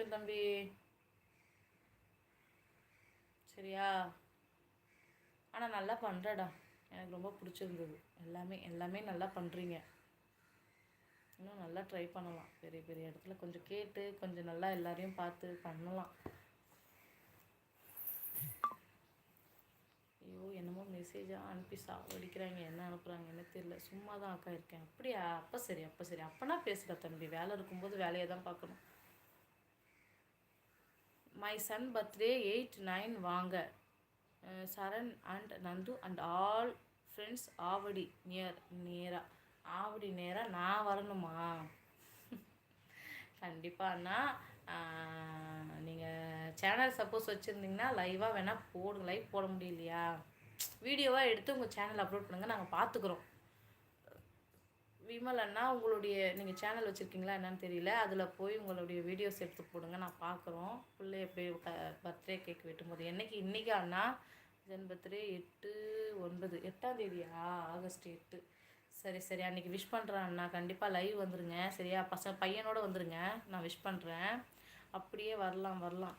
கிடைக்கும் தம்பி. சரியா? ஆனால் நல்லா பண்ணுறடா எனக்கு ரொம்ப பிடிச்சிருந்தது. எல்லாமே எல்லாமே நல்லா பண்ணுறீங்க இன்னும் நல்லா ட்ரை பண்ணலாம். பெரிய பெரிய இடத்துல கொஞ்சம் கேட்டு கொஞ்சம் நல்லா எல்லாரையும் பார்த்து பண்ணலாம். ஐயோ என்னமோ மெசேஜாக அனுப்பி சாவடிக்கிறாங்க. என்ன அனுப்புகிறாங்கன்னு தெரியல. சும்மா தான் அக்கா இருக்கேன். அப்படியா? அப்போ சரி அப்போ சரி. அப்போனா பேசுகிற தம்பி. வேலை இருக்கும்போது வேலையை தான் பார்க்கணும். My son birthday eight nine வாங்க. Saran and Nandu and all friends Avadi near நேராக ஆவடி நேராக நான் வரணுமா? கண்டிப்பாக அண்ணா. நீங்கள் சேனல் சப்போஸ் வச்சுருந்தீங்கன்னா லைவாக வேணால் போடுங்க. லைவ் போட முடியலையா? வீடியோவாக எடுத்து உங்கள் சேனல் அப்லோட் பண்ணுங்கள் நாங்கள் பார்த்துக்குறோம் விமல் அண்ணா உங்களுடைய நீங்கள் சேனல் வச்சுருக்கீங்களா என்னன்னு தெரியல. அதில் போய் உங்களுடைய வீடியோஸ் எடுத்து போடுங்க. நான் பார்க்குறோம். பிள்ளைய போய் பர்த்டே கேக் வெட்டும்போது. என்றைக்கு இன்றைக்கா அண்ணா ஜென் பர்த்டே எட்டு ஒன்பது எட்டாம் தேதியா? ஆகஸ்ட் எட்டு. சரி சரி. அன்றைக்கி விஷ் பண்ணுறேன் அண்ணா. கண்டிப்பாக லைவ் வந்துடுங்க சரியா? பசங்க பையனோட வந்துடுங்க நான் விஷ் பண்ணுறேன் அப்படியே வரலாம் வரலாம்.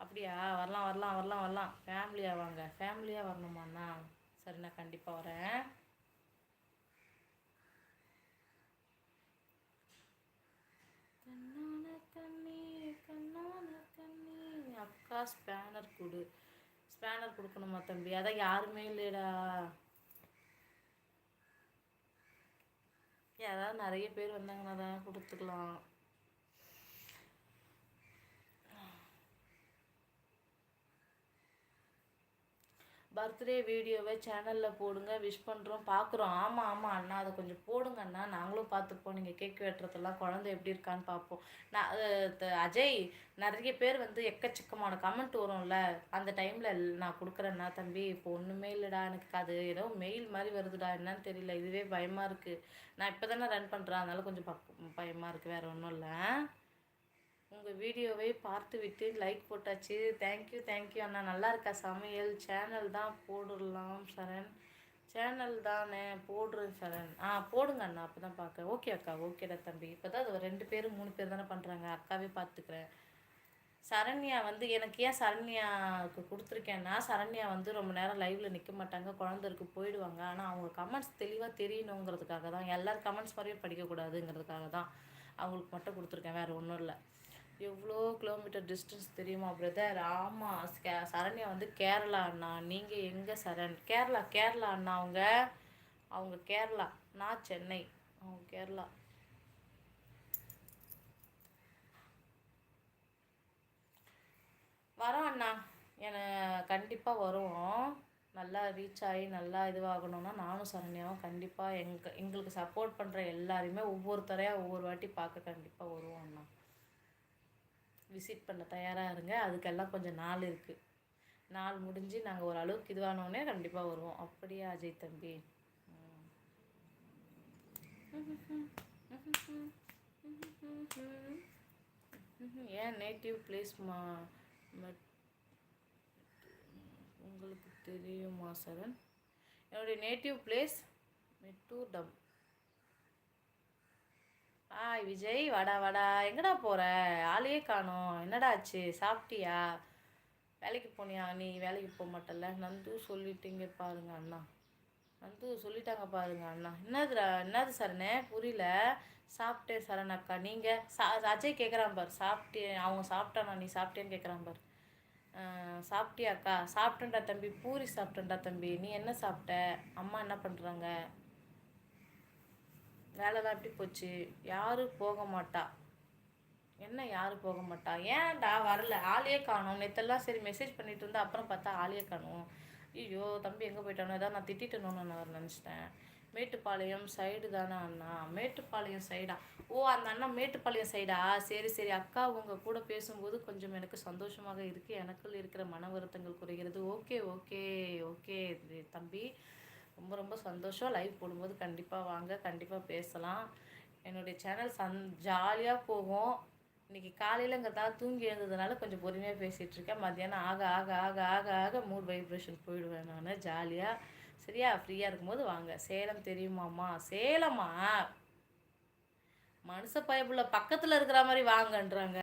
அப்படியா? வரலாம் வரலாம் வரலாம் வரலாம். ஃபேமிலியாக வாங்க. ஃபேமிலியாக வரணுமாண்ணா சரி நான் கண்டிப்பாக வரேன். அக்கா ஸ்பேனர் கொடு. ஸ்பேனர் கொடுக்கணுமா தம்பி? அதான் யாருமே இல்லைடா. யாராவது நிறைய பேர் வந்தாங்கன்னா தான் கொடுத்துக்கலாம். பர்த்டே வீடியோவை சேனலில் போடுங்க விஷ் பண்ணுறோம் பார்க்குறோம் ஆமாம் ஆமாம் அண்ணா அதை கொஞ்சம் போடுங்க அண்ணா. நாங்களும் பார்த்துப்போம். நீங்கள் கேக் வெட்டுறதெல்லாம் குழந்தை எப்படி இருக்கான்னு பார்ப்போம். நான் அஜய் நிறைய பேர் வந்து எக்கச்சக்கமான கமெண்ட் வரும்ல. அந்த டைமில் நான் கொடுக்குறேண்ணா தம்பி இப்போ ஒன்றுமே இல்லைடா எனக்கு அது ஏதோ மெயில் மாதிரி வருதுடா என்னன்னு தெரியல. இதுவே பயமாக இருக்குது நான் இப்போ தானே ரன் பண்ணுறேன் அதனால கொஞ்சம் பக் பயமாக இருக்குது வேறு ஒன்றும் இல்லை உங்கள் வீடியோவை பார்த்து விட்டு லைக் போட்டாச்சு தேங்க்யூ தேங்க்யூ அண்ணா. நல்லா இருக்கா சமையல்? சேனல் தான் போடலாம் சரண். சேனல் தானே போடுறேன் சரண். ஆ போடுங்க அண்ணா அப்போ தான் பார்க்க ஓகே அக்கா ஓகேடா தம்பி. இப்போ தான் அது ஒரு ரெண்டு பேரும் மூணு பேர் தானே பண்ணுறாங்க அக்காவே பார்த்துக்கிறேன். சரண்யா வந்து எனக்கு ஏன் சரண்யாவுக்கு கொடுத்துருக்கேன்னா சரண்யா வந்து ரொம்ப நேரம் லைவில் நிற்க மாட்டாங்க. குழந்தைக்கு போயிடுவாங்க. ஆனால் அவங்க கமெண்ட்ஸ் தெளிவாக தெரியணுங்கிறதுக்காக தான். எல்லார் கமெண்ட்ஸ் மாதிரியும் படிக்கக்கூடாதுங்கிறதுக்காக தான் அவங்களுக்கு மட்டும் கொடுத்துருக்கேன். வேறு ஒன்றும் இல்லை. எவ்வளோ கிலோமீட்டர் டிஸ்டன்ஸ் தெரியுமா பிரதர் ஆமாம் கே- சரண்யா வந்து கேரளா அண்ணா. நீங்கள் எங்கே சரண்? கேரளா கேரளா அண்ணா அவங்க. அவங்க கேரளா. நான் சென்னை. அவங்க கேரளா. வரோம் அண்ணா. என கண்டிப்பாக வருவோம். நல்லா ரீச் ஆகி நல்லா இதுவாகணும்னா நானும் சரண்யாவும் கண்டிப்பாக எங்க எங்களுக்கு சப்போர்ட் பண்ணுற எல்லாரையுமே ஒவ்வொருத்தரையாக ஒவ்வொரு வாட்டி பார்க்க கண்டிப்பாக வருவோம் அண்ணா. விசிட் பண்ண தயாராக இருங்க. அதுக்கெல்லாம் கொஞ்சம் நாள் இருக்குது நாள் முடிஞ்சு நாங்கள் ஓரளவுக்கு இதுவானோடனே கண்டிப்பாக வருவோம். அப்படியா அஜய் தம்பி? ஏன் நேட்டிவ் பிளேஸ் மா? உங்களுக்கு தெரியுமா சரண்? என்னுடைய நேட்டிவ் பிளேஸ் மெட்டூர் டம் ஆய் விஜய் வாடா வாடா. எங்கடா போகிற ஆளையே காணோம். என்னடா ஆச்சு சாப்பிட்டியா? வேலைக்கு போனியா? நீ வேலைக்கு போக மாட்டல்ல? நந்து சொல்லிட்டீங்க பாருங்க அண்ணா. நந்து சொல்லிட்டாங்க பாருங்க அண்ணா. என்னதுடா? என்னது சரணே? புரியல. சாப்பிட்டேன் சரண் அக்கா. நீங்கள் சா அஜய் கேட்குறான் பார். சாப்பிட்டே அவங்க சாப்பிட்டானா? நீ சாப்பிட்டேன்னு கேட்குறான் பார். அஹ், சாப்பிட்டியாக்கா சாப்பிட்டேன்டா தம்பி. பூரி சாப்பிட்டேன்டா தம்பி. நீ என்ன சாப்பிட்ட? அம்மா என்ன பண்ணுறாங்க வேலைலாம் எப்படி போச்சு? யாரும் போக மாட்டா? என்ன யாரும் போக மாட்டா? ஏன்டா வரல? ஆளையே காணோம். நேற்றெல்லாம் சரி மெசேஜ் பண்ணிட்டு இருந்தா அப்புறம் பார்த்தா ஆளையே காணோம். ஐயோ தம்பி எங்கே போயிட்டானோ? ஏதாவது நான் திட்டிட்டணும்னு நான் நினச்சிட்டேன். மேட்டுப்பாளையம் சைடு தானே அண்ணா? மேட்டுப்பாளையம் சைடா ஓ அந்த அண்ணா மேட்டுப்பாளையம் சைடா சரி சரி. அக்கா உங்கள் கூட பேசும்போது கொஞ்சம் எனக்கு சந்தோஷமாக இருக்குது எனக்குள் இருக்கிற மன வருத்தங்கள் குறைகிறது. Okay okay okay. தம்பி ரொம்ப ரொம்ப சந்தோஷம். லைவ் போடும்போது கண்டிப்பாக வாங்க கண்டிப்பாக பேசலாம். என்னுடைய சேனல் சந் ஜாலியாக போகும். இன்னைக்கு காலையிலங்கிறதால தூங்கி எழுந்ததுனால கொஞ்சம் பொறுமையாக பேசிகிட்ருக்கேன் மத்தியானம் ஆக ஆக ஆக ஆக ஆக மூட் வைப்ரேஷன் போயிடுவேன் நான் ஜாலியாக சரியா? ஃப்ரீயாக இருக்கும்போது வாங்க. சேலம் தெரியுமாம்மா? சேலமா? மனுஷ பயப்புள்ள பக்கத்தில் இருக்கிற மாதிரி வாங்கன்றாங்க.